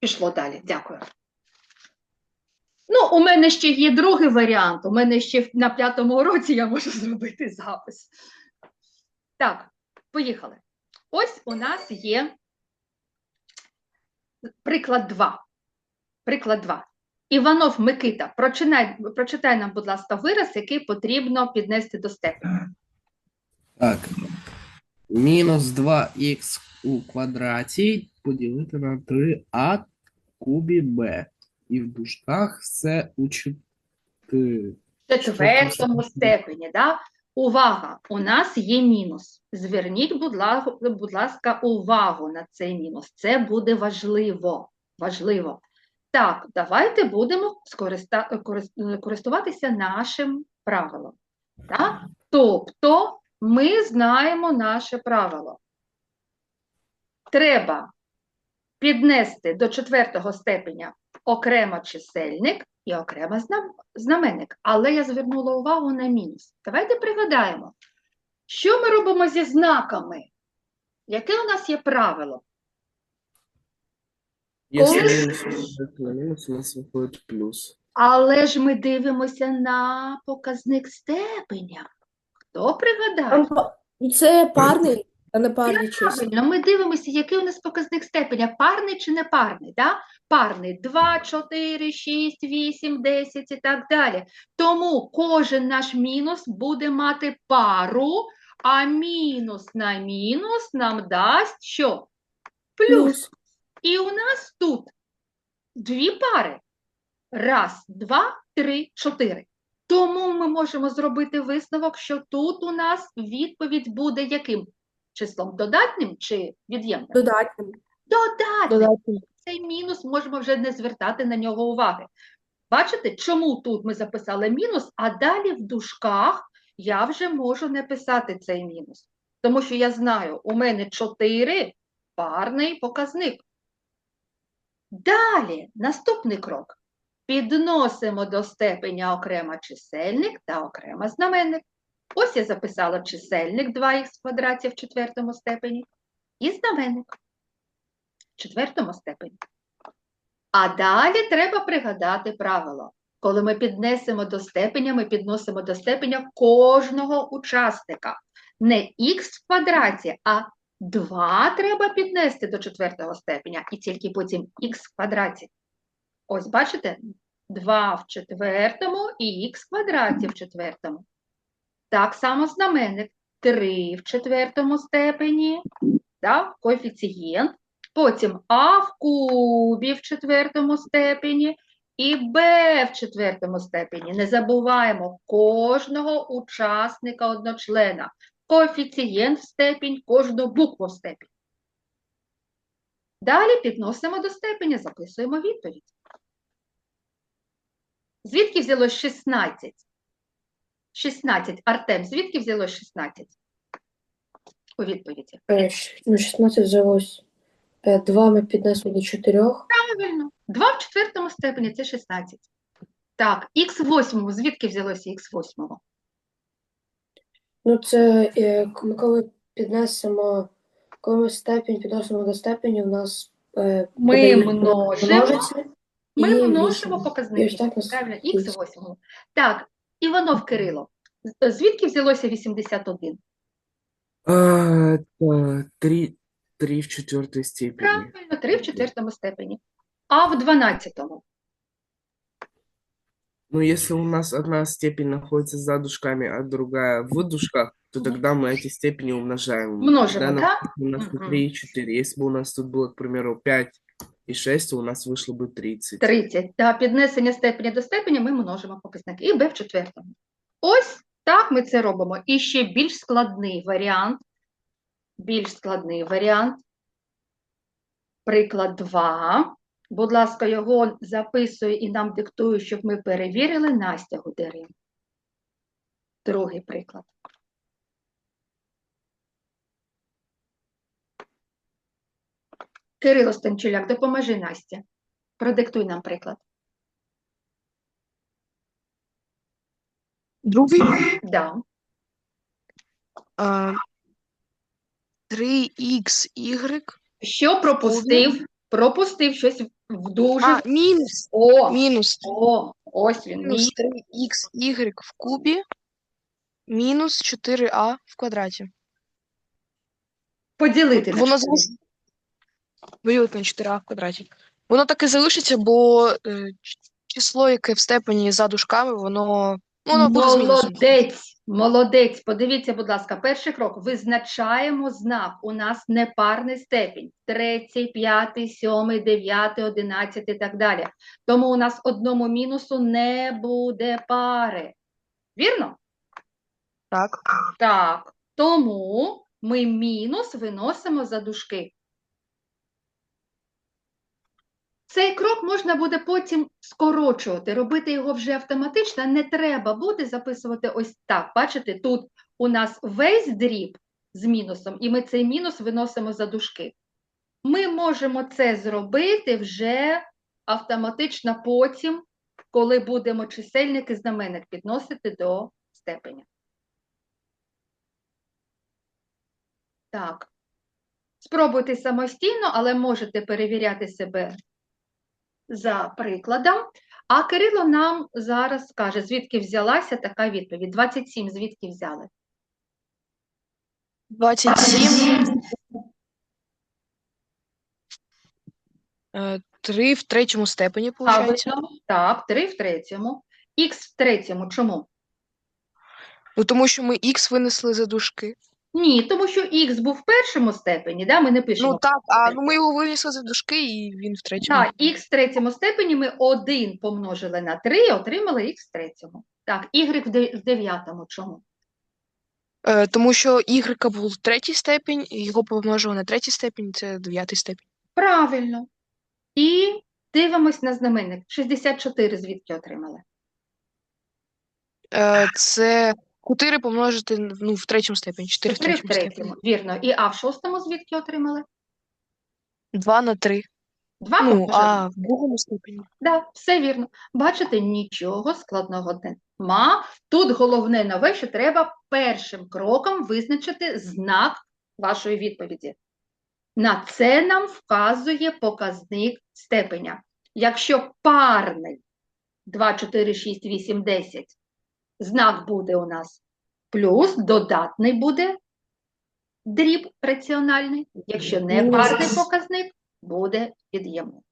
Пішло далі. Дякую. Ну, у мене ще є другий варіант. У мене ще на п'ятому уроці я можу зробити запис. Так, поїхали. Ось у нас є приклад 2. Приклад 2. Іванов Микита, прочитай, прочитай нам, будь ласка, вираз, який потрібно піднести до степеня. Так. Мінус 2х у квадраті поділити на 3а кубі b. І в дужках це у четвертому степені, да? Увага! У нас є мінус. Зверніть, будь ласка, будь ласка, увагу на цей мінус. Це буде важливо. Важливо. Так, давайте будемо користуватися нашим правилом. Так? Тобто ми знаємо наше правило. Треба піднести до четвертого степеня окремо чисельник і окремо знаменник. Але я звернула увагу на мінус. Давайте пригадаємо, що ми робимо зі знаками? Яке у нас є правило? Якщо мінус, у нас виходить плюс. Але ж ми дивимося на показник степеня. Хто пригадає? Це парний, а не парний числа. Правильно, ми дивимося, який у нас показник степеня, парний чи не парний. Да? Парний 2, 4, 6, 8, 10 і так далі. Тому кожен наш мінус буде мати пару, а мінус на мінус нам дасть що? Плюс. Плюс. І у нас тут дві пари. Раз, два, три, чотири. Тому ми можемо зробити висновок, що тут у нас відповідь буде яким? Числом додатнім чи від'ємним? Додатнім. Додатним. Додатнім. Цей мінус можемо вже не звертати на нього уваги. Бачите, чому тут ми записали мінус, а далі в дужках я вже можу не писати цей мінус. Тому що я знаю, у мене 4 парний показник. Далі, наступний крок. Підносимо до степеня окремо чисельник та окремо знаменник. Ось я записала чисельник 2х в квадраті в четвертому степені і знаменник в четвертому степені. А далі треба пригадати правило. Коли ми піднесемо до степеня, ми підносимо до степеня кожного учасника. Не х в квадраті, а 2 треба піднести до четвертого степеня, і тільки потім х в квадраті. Ось бачите? 2 в четвертому і х в квадраті в четвертому. Так само знаменник 3 в четвертому степені, да, коефіцієнт. Потім а в кубі в четвертому степені і b в четвертому степені. Не забуваємо кожного учасника одночлена. Коефіцієнт в степінь, кожну букву в степінь. Далі підносимо до степеня, записуємо відповідь. Звідки взялось 16? 16. Артем, звідки взялось 16? У відповіді. Е, щ- Ну, 16 взялось. 2 ми піднесли до 4. Правильно. 2 в четвертому степені це 16. Так, х в восьмому. Звідки взялося х в восьмому? Ну, це е, к- ми коли піднесемо, коли ми степінь підносимо до степені, у нас е, Ми буде множимо. множиться. Ми і множимо вісім. показники. І ось так у нас Правильно, х восьмому. Так, Іванов Кирило. з- Звідки взялося 81? А, та, 3, 3 в четвертій степені. Правильно, 3 в четвертому степені. А в 12-му? Ну, если у нас одна степень находится за дужками, а другая в дужках, то тогда мы эти степени умножаем. Множимо, Тогда да? у нас тут Мгм. 3 и 4. Если бы у нас тут было, к примеру, 5 и 6, то у нас вышло бы 30. 30. Та піднесення степеня до степеня ми множимо показники. І b в четвертому. Ось так ми це робимо. І ще більш складний варіант. Більш складний варіант. Приклад 2. Будь ласка, його записує і нам диктує, щоб ми перевірили Настя Гудерин. Другий приклад. Кирило Станчуляк, допоможи Насті. Продиктуй нам приклад. Другий Да. а, 3xy Що пропустив? пропустив щось в дуже. А, мінус, О, мінус, о, ось він. мінус Мій. 3xy в кубі, мінус 4а в квадраті. Поділити на Воно чотири. залишиться. Поділити на 4а в квадраті. Воно так і залишиться, бо е, число, яке в степені за дужками, воно, ну, воно буде з. Молодець, молодець. Подивіться, будь ласка, перший крок. Визначаємо знак. У нас непарний степінь. Третій, п'ятий, сьомий, дев'ятий, одинадцятий і так далі. Тому у нас одному мінусу не буде пари. Вірно? Так. Так. Тому ми мінус виносимо за дужки. Цей крок можна буде потім скорочувати, робити його вже автоматично. Не треба буде записувати ось так. Бачите, тут у нас весь дріб з мінусом, і ми цей мінус виносимо за дужки. Ми можемо це зробити вже автоматично потім, коли будемо чисельник і знаменник підносити до степеня. Так. Спробуйте самостійно, але можете перевіряти себе за прикладом. А Кирило нам зараз скаже, звідки взялася така відповідь. 27 звідки взяли? 27. 3 в третьому степені, виходить. Так, 3 в третьому. Х в третьому. Чому? Ну, тому що ми х винесли за дужки. Ні, тому що х був в першому степені, да? ми не пишемо. Ну так, а ну ми його винесли за дужки, і він в третьому. Так, х в третьому степені ми 1 помножили на 3 і отримали х в третьому. Так, y в де- в дев'ятому. Чому? Е, тому що y був в третій степінь, його помножили на третій степінь, це дев'ятий степінь. Правильно. І дивимось на знаменник. 64 звідки отримали? Е, це 4 помножити ну, в третьому степені, 4 в 4 в третьому степені. третьому. Вірно. І а в шостому звідки отримали? 2 на 3. 2 Ну, а в другому степені. Да, все вірно. Бачите, нічого складного нема. Тут головне нове, що треба першим кроком визначити знак вашої відповіді. На це нам вказує показник степеня. Якщо парний 2, 4, 6, 8, 10, знак буде у нас плюс, додатний буде дріб раціональний. Якщо не парний показник, буде від'ємний.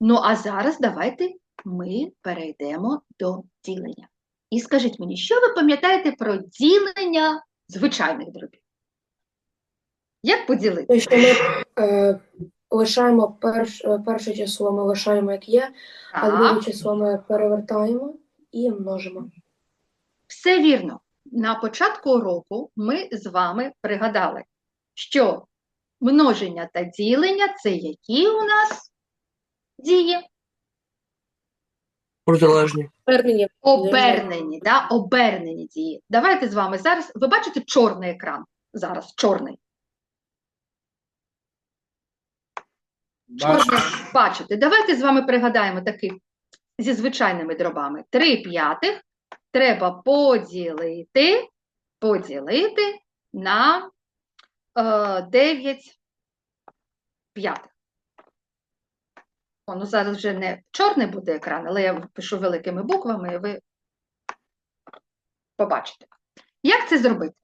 Ну, а зараз давайте ми перейдемо до ділення. І скажіть мені, що ви пам'ятаєте про ділення звичайних дробів? Як поділити? Що ми е, лишаємо перш, е, перше число, ми лишаємо як є, а друге число ми перевертаємо і множимо. Все вірно. На початку уроку ми з вами пригадали, що множення та ділення це які у нас дії? Протилежні. Обернення. Обернені, да? обернені дії. Давайте з вами зараз. Ви бачите чорний екран? Зараз чорний. Чорний бачите. Давайте з вами пригадаємо таких зі звичайними дробами. 3 п'ятих треба поділити, поділити на е, 9 п'ятих. О, ну зараз вже не чорний буде екран, але я пишу великими буквами, і ви побачите. Як це зробити?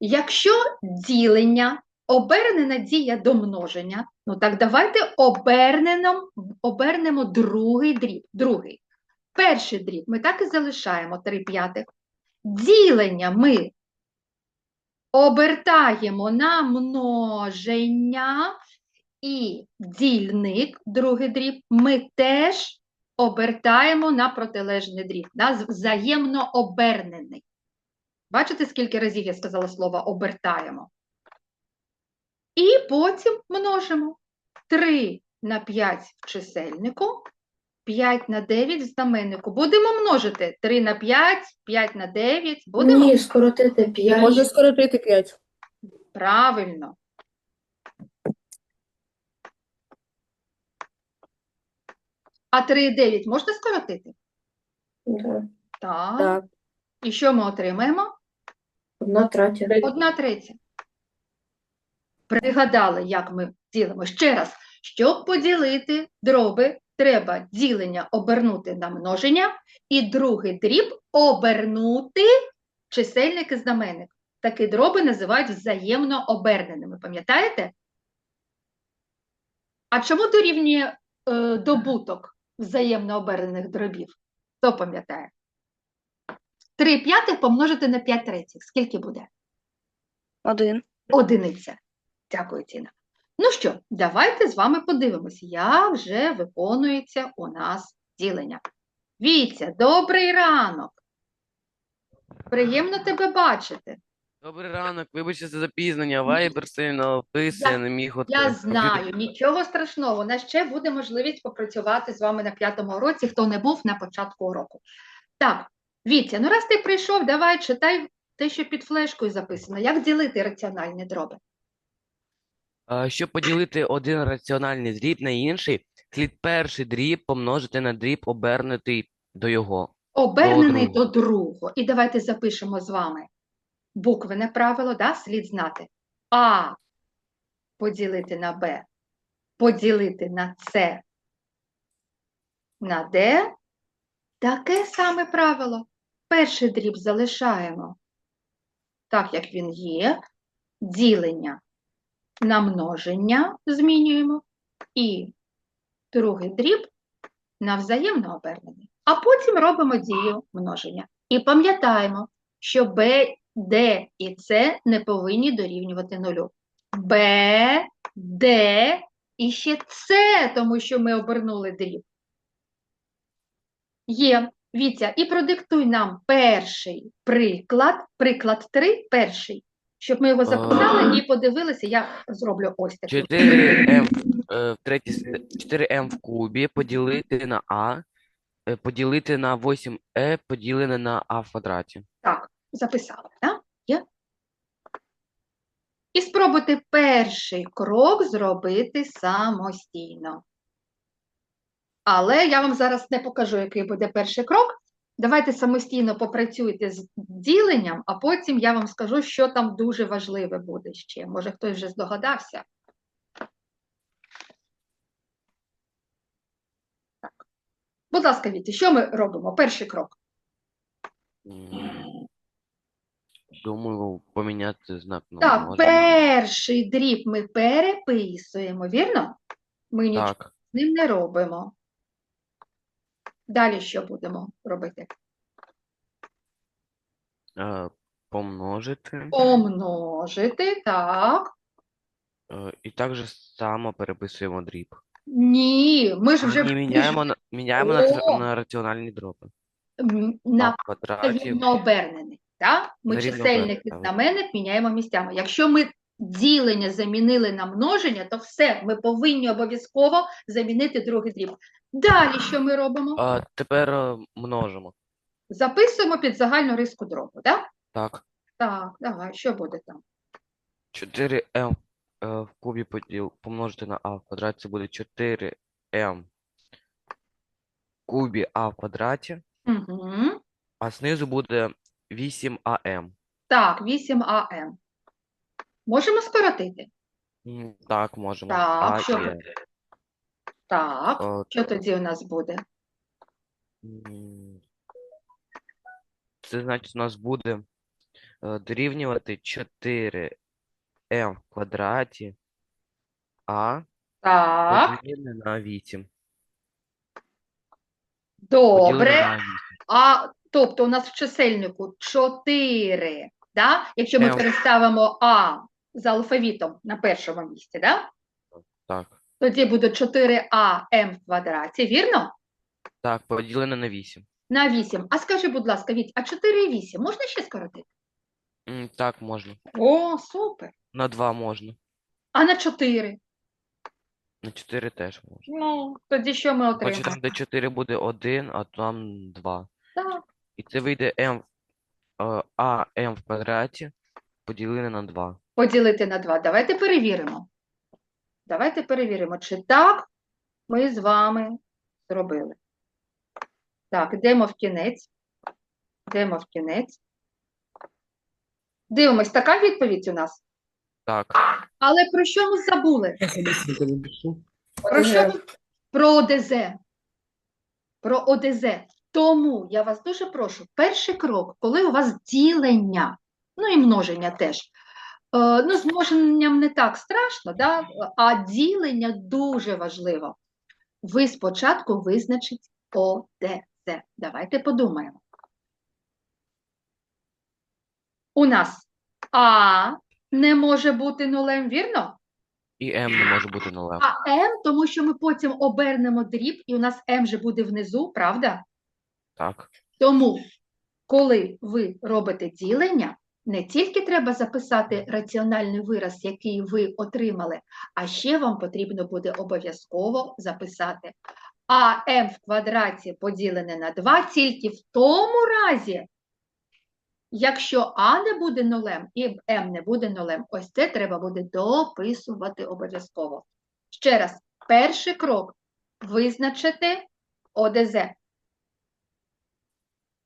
Якщо ділення обернена дія до множення, ну так давайте обернемо, обернемо другий дріб. Другий. Перший дріб ми так і залишаємо 3 п'ятих. Ділення ми обертаємо на множення і дільник, другий дріб, ми теж обертаємо на протилежний дріб, да, взаємно обернений. Бачите, скільки разів я сказала слово обертаємо? І потім множимо 3 на 5 в чисельнику, 5 на 9 в знаменнику. Будемо множити 3 на 5, 5 на 9. Будемо Ні, скоротити 5. Можна скоротити 5. правильно. А 3 і 9 можна скоротити? Да. Так. Так. І що ми отримаємо? Одна третя. Одна третя. Пригадали, як ми ділимо. Ще раз. Щоб поділити дроби, треба ділення обернути на множення і другий дріб обернути чисельник і знаменник. Такі дроби називають взаємно оберненими, пам'ятаєте? А чому дорівнює е, добуток взаємно обернених дробів? Хто пам'ятає? 3 п'ятих помножити на 5 третіх. Скільки буде? Один. Одиниця. Дякую, Тіна. Ну що, давайте з вами подивимось, як вже виконується у нас ділення. Віця, добрий ранок. Приємно тебе бачити. Добрий ранок, вибачте за запізнення. Вайбер сильно вписує, Я- не міг от Я знаю, нічого страшного. У нас ще буде можливість попрацювати з вами на п'ятому уроці, хто не був на початку уроку. Так, Вітя, ну раз ти прийшов, давай читай те, що під флешкою записано. Як ділити раціональні дроби? Щоб поділити один раціональний дріб на інший, слід перший дріб помножити на дріб обернутий до його. Обернений до другого. І давайте запишемо з вами буквене правило, да? слід знати. А поділити на Б, поділити на С, на Д. Таке саме правило. Перший дріб залишаємо так, як він є. Ділення на множення змінюємо. І другий дріб на взаємно обернений. А потім робимо дію множення. І пам'ятаємо, що Б, Д і С не повинні дорівнювати нулю. Б, Д і ще С, тому що ми обернули дріб. Є, Вітя, і продиктуй нам перший приклад, приклад 3, перший, щоб ми його записали і подивилися, я зроблю ось такий. 4m е, в третій 4m в кубі поділити на а, е, поділити на 8e поділене на а в квадраті. Так, записали, так? Є? І спробуйте перший крок зробити самостійно. Але я вам зараз не покажу, який буде перший крок. Давайте самостійно попрацюйте з діленням, а потім я вам скажу, що там дуже важливе буде ще. Може, хтось вже здогадався. Так. Будь ласка, Віті, що ми робимо? Перший крок. Думаю, поміняти знак на Так, множення. перший дріб ми переписуємо, вірно? Ми нічого Так, з ним не робимо. Далі що будемо робити? е, помножити. Помножити, так. е, І так же само переписуємо дріб. Ні, ми ж вже Ні, міняємо на, міняємо на, О! тр- на раціональні дроби. м, на рівно обернений. Так? Ми рівно чисельник і обернений, знаменник міняємо місцями. Якщо ми ділення замінили на множення, то все, ми повинні обов'язково замінити другий дріб. Далі що ми робимо? А тепер е, множимо. Записуємо під загальну риску дробу, так? Так, Так, давай, що буде там? 4m е, в кубі поділ, помножити на а в квадраті це буде 4m в кубі а в квадраті, Угу. а знизу буде 8am. Так, 8АМ. Можемо скоротити? М, Так, можемо. Так, А що є. Так. О, Що тоді у нас буде? м, Це значить, у нас буде е, дорівнювати 4m в квадраті а Так, поділене на 8. добре. На 8. А, тобто у нас в чисельнику 4, да? Якщо ми Ем. переставимо А за алфавітом на першому місці, да? Так, тоді буде 4АМ в квадраті, вірно? так, поділене на 8. На 8. А скажи, будь ласка, Віть, а 4 і 8 можна ще скоротити? М, Так, можна. О, супер. На 2 можна. А на 4? На 4 теж можна. Ну, тоді що ми отримаємо? там, де 4 буде 1, а там 2. Так. І це вийде m, е, а m в квадраті поділене на 2. поділити на 2. Давайте перевіримо. Давайте перевіримо, чи так ми з вами зробили. Так, йдемо в кінець. Йдемо в кінець. Дивимось, така відповідь у нас. Так, Але про що ми забули? Про що? Е, Про ОДЗ. Про ОДЗ. Тому я вас дуже прошу, перший крок, коли у вас ділення, ну і множення теж. Е, ну, з множенням не так страшно, да? а ділення дуже важливо. Ви спочатку визначіть ОДЗ. Давайте подумаємо. У нас А не може бути нулем, вірно? І М не може бути нулем. А М, тому що ми потім обернемо дріб, і у нас М вже буде внизу, правда? Так. Тому, коли ви робите ділення, не тільки треба записати раціональний вираз, який ви отримали, а ще вам потрібно буде обов'язково записати а m в квадраті поділене на 2 тільки в тому разі, якщо а не буде нулем і m не буде нулем. Ось це треба буде дописувати обов'язково. Ще раз, перший крок – визначити ОДЗ.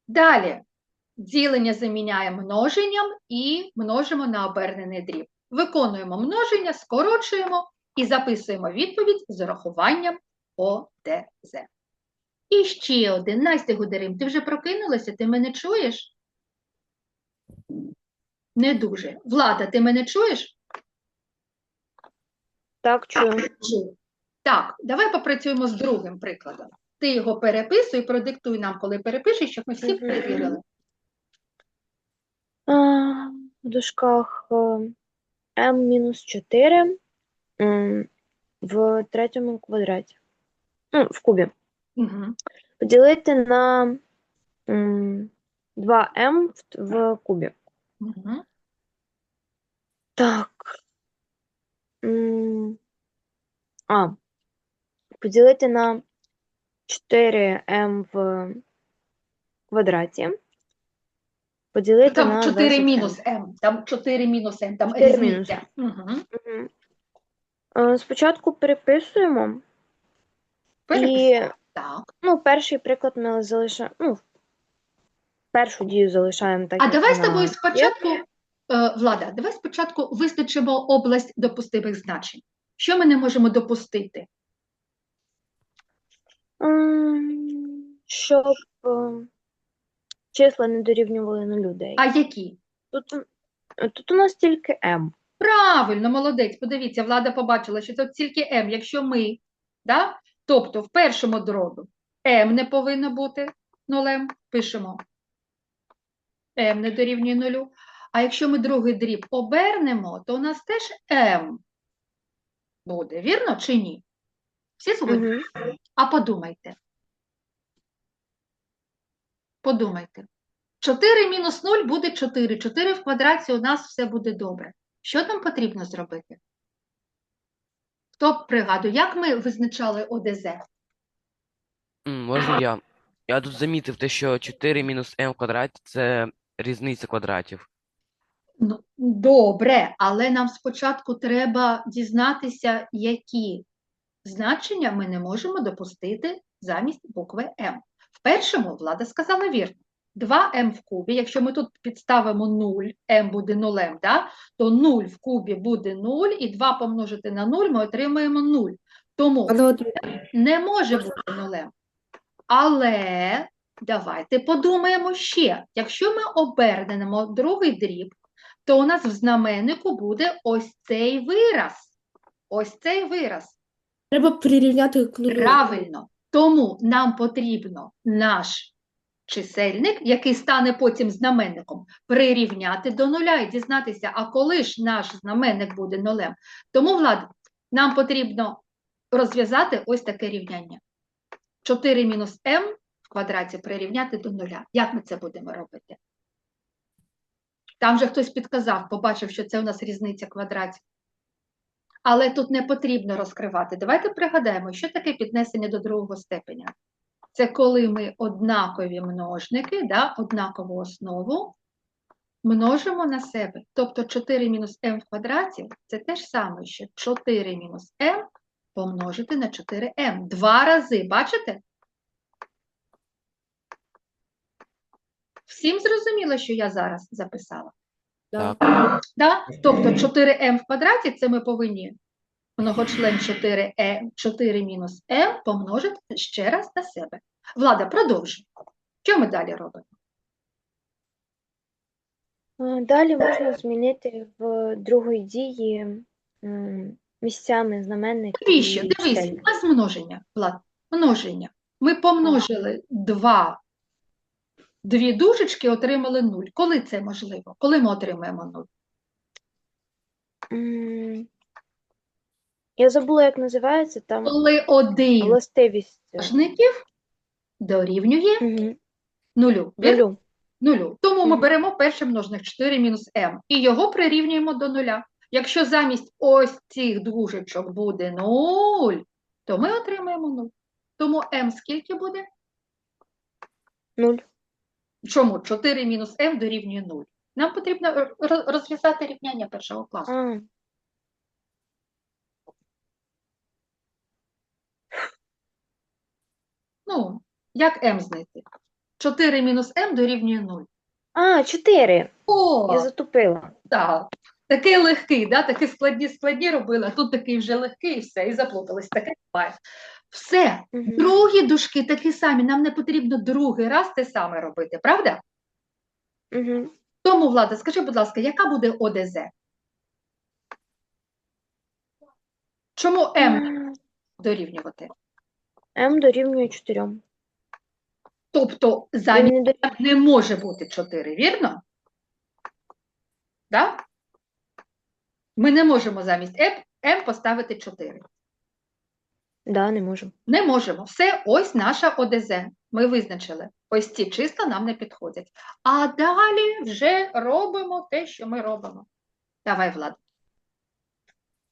Далі ділення заміняємо множенням і множимо на обернений дріб. Виконуємо множення, скорочуємо і записуємо відповідь з урахуванням ОДЗ. І ще один. Настя Гударим, ти вже прокинулася? Ти мене чуєш? Не дуже. Влада, ти мене чуєш? Так. Чую. Так, давай попрацюємо з другим прикладом. Ти його переписуй, продиктуй нам, коли перепишеш, щоб ми всі перевірили. В дужках m-4 в третьому квадраті. Ну, в кубі. Угу. Поділити на м, 2m в, в кубі. Угу. Так. А. Поділити на 4m в квадраті. Поділити Там на 4 мінус m, там 4 мінус m, там 4 різниця. Угу. Спочатку переписуємо. І Так. ну, перший приклад ми залишаємо. Ну, першу дію залишаємо так. А давай з тобою спочатку, е, Влада, давай спочатку визначимо область допустимих значень. Що ми не можемо допустити? М, Щоб е, числа не дорівнювали на людей. А які? Тут, тут у нас тільки m. Правильно, молодець. Подивіться, влада побачила, що тут тільки m. Якщо ми, да? тобто в першому дробі m не повинно бути нулем, пишемо m не дорівнює нулю. А якщо ми другий дріб обернемо, то у нас теж m буде, вірно чи ні? Всі згодні? Мгм. А подумайте. Подумайте. 4 мінус 0 буде 4. 4 в квадраті у нас все буде добре. Що нам потрібно зробити? Хто пригадує, як ми визначали ОДЗ? М, Можна я? Я тут замітив те, що 4 мінус в квадраті це різниця квадратів. Ну, добре, але нам спочатку треба дізнатися, які значення ми не можемо допустити замість букви М. Першому влада сказала вірно. 2m в кубі, якщо ми тут підставимо 0, m буде нулем, да? то 0 в кубі буде 0, і 2 помножити на 0 ми отримаємо 0. Тому не може бути нулем. Але давайте подумаємо ще. Якщо ми обернемо другий дріб, то у нас в знаменнику буде ось цей вираз. Ось цей вираз. треба прирівняти к нулю. Правильно. Тому нам потрібно наш чисельник, який стане потім знаменником, прирівняти до нуля і дізнатися, а коли ж наш знаменник буде нулем. Тому, Влад, нам потрібно розв'язати ось таке рівняння. 4 мінус m в квадраті прирівняти до нуля. Як ми це будемо робити? Там же хтось підказав, побачив, що це у нас різниця квадратів. Але тут не потрібно розкривати. Давайте пригадаємо, що таке піднесення до другого степеня. Це коли ми однакові множники, да, однакову основу множимо на себе. Тобто 4 мінус m в квадраті – це те ж саме, що 4 мінус m помножити на 4m. Два рази, бачите? Всім зрозуміло, що я зараз записала? Да. Да? Тобто 4m в квадраті – це ми повинні Многочлен 4, е, 4 мінус m помножити ще раз на себе. Влада, продовжуй. Що ми далі робимо? Далі можна змінити в другої дії місцями знаменник Навіщо? Дивись, у нас множення, Влад, множення. Ми помножили два, дві дужечки, отримали 0. Коли це можливо? Коли ми отримаємо 0? М, Я забула, як називається, там Коли один властивість. множників дорівнює нулю. Вірно? Нулю. нулю. Тому ми Мгм. беремо перший множник 4 мінус m і його прирівнюємо до нуля. Якщо замість ось цих дужечок буде 0, то ми отримаємо 0. Тому m скільки буде? Нуль. Чому? 4 мінус m дорівнює 0. Нам потрібно розв'язати рівняння першого класу. А, Ну, як m знайти? 4 мінус m дорівнює 0. а, чотири. О, Я затупила. так. Такий легкий, да? такі складні складні робили, а тут такий вже легкий і все, і заплутались. Таке буває. Все, Мгм. другі дужки такі самі, нам не потрібно другий раз те саме робити, правда? Мгм. Тому, Влада, скажи, будь ласка, яка буде ОДЗ? Чому m дорівнювати? М дорівнює чотирьом. Тобто замість не дорівнює. не може бути 4, вірно? Да? Ми не можемо замість m поставити 4. Да, не можу. Не можемо. Все, ось наша ОДЗ. Ми визначили. Ось ці числа нам не підходять. А далі вже робимо те, що ми робимо. Давай, Влад.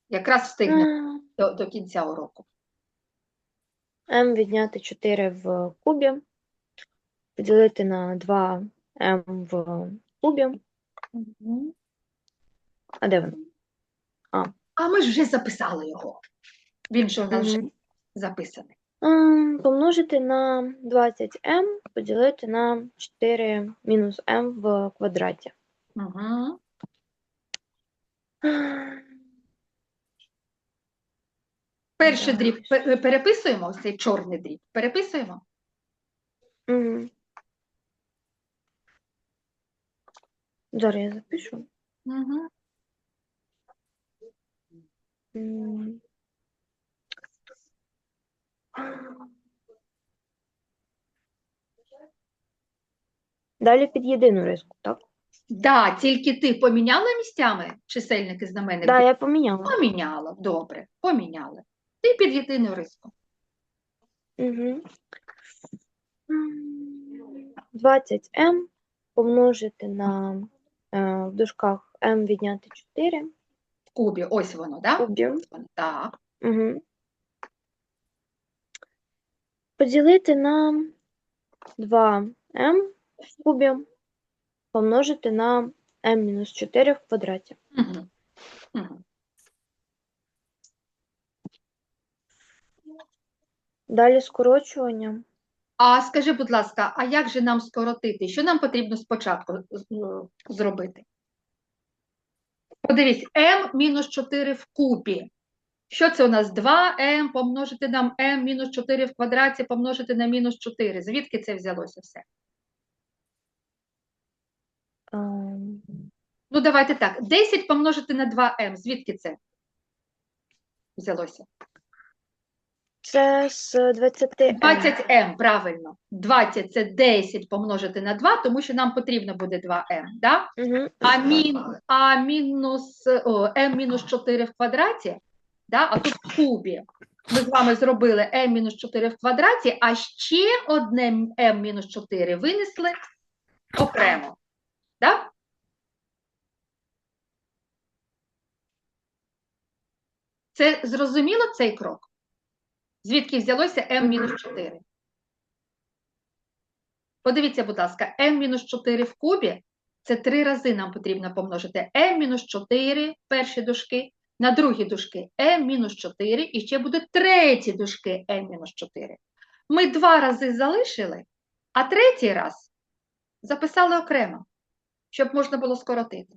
Якраз встигнемо до, до кінця уроку. М відняти 4 в кубі, поділити на 2 М в кубі. А де він? А ми ж вже записали його. Він же у нас вже Мгм. Записаний. Помножити на 20М, поділити на 4 мінус М в квадраті. Угу. Перший дріб переписуємо, цей чорний дріб. Переписуємо. Мгм. Зараз я запишу. Угу. Далі під єдину риску, так? Да, тільки ти поміняла місцями чисельники знаменник? Да, я поміняла. Поміняла, добре, поміняли. Ти під єдину риску. Угу. 20М помножити на е, в дужках М відняти 4 В кубі, ось воно, да? кубі. Так. Угу. Поділити на 2М в кубі помножити на М-4 в квадраті. Угу. Угу. Далі скорочування. А скажи, будь ласка, а як же нам скоротити? Що нам потрібно спочатку ну, зробити? Подивись, m мінус 4 в кубі. Що це у нас? 2m помножити на m мінус 4 в квадраті помножити на мінус 4. Звідки це взялося все? Ем, Ну, давайте так. 10 помножити на 2m. Звідки це взялося? Це з 20М. 20m, правильно. 20 – це 10 помножити на 2, тому що нам потрібно буде 2m, да? Угу. А, мін, а мінус, о, m мінус 4 в квадраті, да? а тут в кубі. Ми з вами зробили m мінус 4 в квадраті, а ще одне m мінус 4 винесли окремо. Да? Це зрозуміло цей крок? Звідки взялося m мінус 4? Подивіться, будь ласка, m мінус 4 в кубі це три рази нам потрібно помножити m мінус 4 перші дужки, на другі дужки е М-4 і ще буде треті дужки е М-4. Ми два рази залишили, а третій раз записали окремо, щоб можна було скоротити.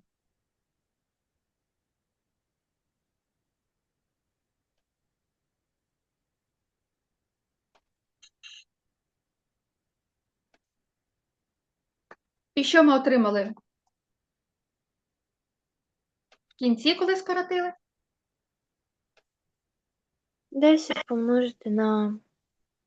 І що ми отримали в кінці, коли скоротили? 10 помножити на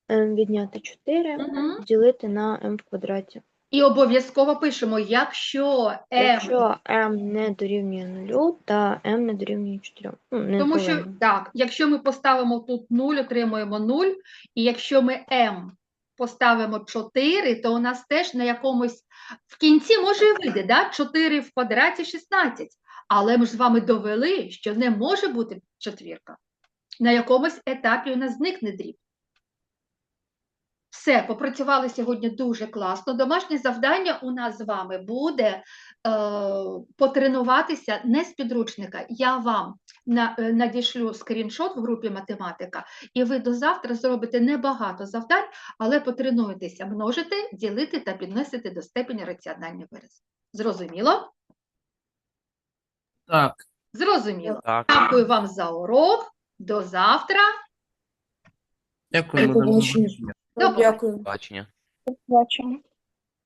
m відняти 4, Мгм. поділити на m в квадраті. І обов'язково пишемо, якщо m, Якщо m не дорівнює 0, та m не дорівнює 4. Ну, не тому що повинно. так, якщо ми поставимо тут 0, отримуємо 0, і якщо ми m поставимо 4, то у нас теж на якомусь в кінці може і вийде, да? 4 в квадраті 16. Але ми ж з вами довели, що не може бути четвірка. На якомусь етапі у нас зникне дріб. Все, попрацювали сьогодні дуже класно. Домашнє завдання у нас з вами буде е, потренуватися не з підручника. Я вам на, е, надішлю скріншот в групі математика, і ви до завтра зробите небагато завдань, але потренуєтеся множити, ділити та підносити до степені раціональний вираз. Зрозуміло? Так. Зрозуміло. Так. Дякую вам за урок. До завтра. Дякую, До побачення. До побачення. Дякую. Бачення. Бачимо.